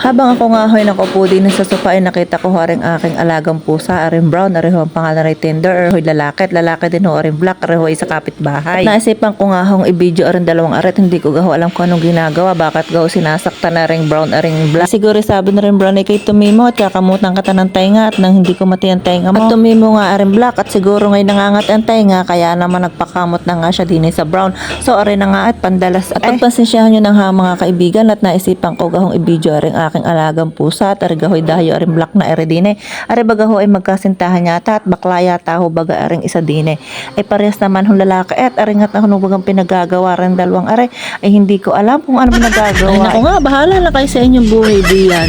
Habang ako nga hoy nakaupo din sa sofa ay nakita ko ho rin aking alagang pusa, aring brown, aring ho ang pangalan rin tender, or hoy lalaki, at lalaki din ho aring black, aring ho isa kapitbahay. At naisipan ko nga hong i-video aring dalawang aret, hindi ko gaho alam kung anong ginagawa, bakit gaho sinasaktan na ring brown, aring black. Siguro sabi na rin brown ay kay tumimo at kakamutan ka ng tainga at nang hindi ko mati ang tainga mo. At tumimo nga aring black at siguro ngay nangangat ang tainga kaya naman nagpakamot na nga siya din sa brown. So aring na nga at pandalas at pagpasensyahan nyo ng ha mga kaibigan at naisipan ko gahong i-video aring aking alagang pusa at arigahoy dayo aring black na eridine. Ari bagaho ay magkasintahan yata at bakla yata ho baga aring isa dine. Ay parehas naman hong lalaki at aringat na hunong bagang pinagagawa rin dalawang are ay hindi ko alam kung ano nagagawa. Ay naku nga, bahala na kayo sa inyong buhay diyan.